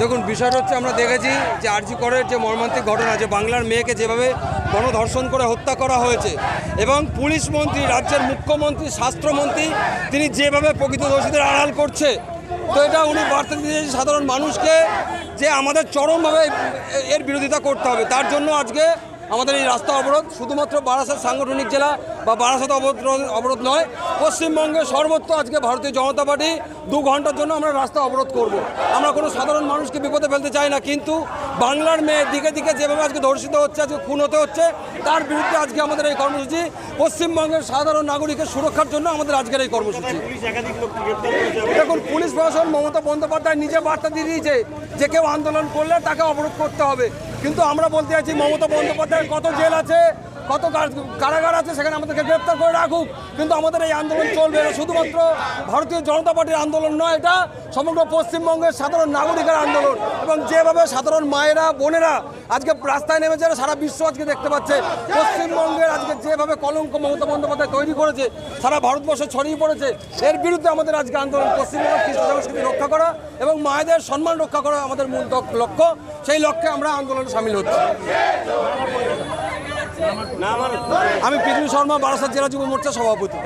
দেখুন, বিষয়টা হচ্ছে আমরা দেখেছি যে আরজি করের যে মর্মান্তিক ঘটনা যে বাংলার মেয়েকে যেভাবে গণধর্ষণ করে হত্যা করা হয়েছে এবং পুলিশ মন্ত্রী, রাজ্যের মুখ্যমন্ত্রী, স্বাস্থ্যমন্ত্রী, তিনি যেভাবে প্রকৃত দোষীদের আড়াল করছে, তো এটা উনি বার্তা দিয়ে সাধারণ মানুষকে যে আমাদের চরমভাবে এর বিরোধিতা করতে হবে। তার জন্য আজকে আমাদের এই রাস্তা অবরোধ, শুধুমাত্র বারাসাত সাংগঠনিক জেলা বা বারাসাত অবরোধ অবরোধ নয়। পশ্চিমবঙ্গের সর্বত্র আজকে ভারতীয় জনতা পার্টি দু ঘণ্টার জন্য আমরা রাস্তা অবরোধ করব। আমরা কোনো সাধারণ মানুষকে বিপদে ফেলতে চাই না, কিন্তু বাংলার মেয়ে দিকে দিকে যেভাবে আজকে ধর্ষিত হচ্ছে, আজকে খুন হতে হচ্ছে, তার বিরুদ্ধে আজকে আমাদের এই কর্মসূচি। পশ্চিমবঙ্গের সাধারণ নাগরিকের সুরক্ষার জন্য আমাদের আজকের এই কর্মসূচি। দেখুন, পুলিশ প্রশাসন মমতা বন্দ্যোপাধ্যায় নিজে বার্তা দিয়ে দিয়েছে যে কেউ আন্দোলন করলে তাকে অবরোধ করতে হবে। কিন্তু আমরা বলতে চাইছি মমতা বন্দ্যোপাধ্যায়ের কত জেল আছে কত কার- কারাগার আছে, সেখানে আমাদেরকে গ্রেপ্তার করে রাখুক। কিন্তু আমাদের এই আন্দোলন চলবে শুধুমাত্র ভারতীয় জনতা পার্টির আন্দোলন নয়, এটা সমগ্র পশ্চিমবঙ্গের সাধারণ নাগরিকের আন্দোলন। এবং যেভাবে সাধারণ মায়েরা, বোনেরা আজকে রাস্তায় নেমেছে সারা বিশ্ব আজকে দেখতে পাচ্ছে, পশ্চিমবঙ্গের আজকে যেভাবে কলঙ্ক মমতা বন্দ্যোপাধ্যায় তৈরি করেছে, সারা ভারতবর্ষে ছড়িয়ে পড়েছে, এর বিরুদ্ধে আমাদের আজকে আন্দোলন, পশ্চিমবঙ্গের কৃষ্ণ সংস্কৃতি রক্ষা করা এবং মায়েদের সম্মান রক্ষা করা আমাদের মূল লক্ষ্য। সেই লক্ষ্যে আমরা আন্দোলনে সামিল হচ্ছি। আমি পিজু শর্মা বারাসাত জেলা যুব মোর্চা সভাপতি।